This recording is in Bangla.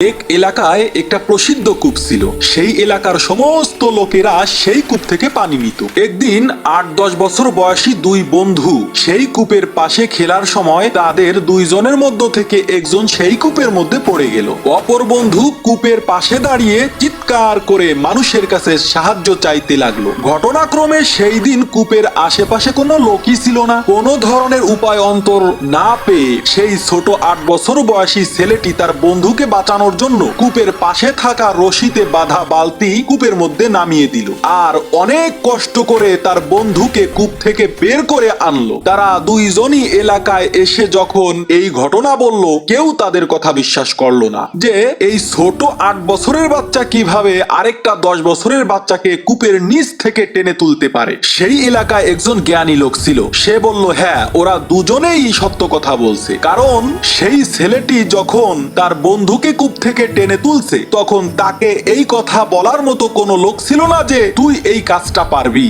এক এলাকায় একটা প্রসিদ্ধ কূপ ছিল। সেই এলাকার সমস্ত লোকেরা সেই কূপ থেকে পানি নিত। একদিন আট দশ বছর বয়সী দুই বন্ধু সেই কূপের পাশে খেলার সময় তাদের দুইজনের মধ্য থেকে একজন সেই কূপের মধ্যে পড়ে গেল। অপর বন্ধু কূপের পাশে দাঁড়িয়ে চিৎকার করে মানুষের কাছে সাহায্য চাইতে লাগল। ঘটনাক্রমে সেই দিন কূপের আশেপাশে কোনো লোকই ছিল না। কোনো ধরনের উপায় অন্তর না পেয়ে সেই ছোট আট বছর বয়সী ছেলেটি তার বন্ধুকে বাঁচানোর জন্য কূপের পাশে থাকা রশিতে বাঁধা বালতি কূপের মধ্যে নামিয়ে দিল। আর অনেক কষ্ট করে তার বন্ধুকে কূপ থেকে বের করে আনলো। তারা দুইজনই এলাকায় এসে যখন এই ঘটনা বলল, কেউ তাদের কথা বিশ্বাস করল না। যে এই ছোট আট বছরের বাচ্চা কীভাবে আরেকটা দশ বছরের বাচ্চাকে কূপের নিচ থেকে টেনে তুলতে পারে? সেই এলাকায় একজন জ্ঞানী লোক ছিল। সে বলল হ্যাঁ ওরা দুজনেই সত্য কথা বলছে। কারণ সেই ছেলেটি যখন তার বন্ধুকে কূপ থেকে টেনে তুলছে। তখন তাকে এই কথা বলার মতো কোনো লোক ছিল না যে, তুই এই কাজটা পারবি।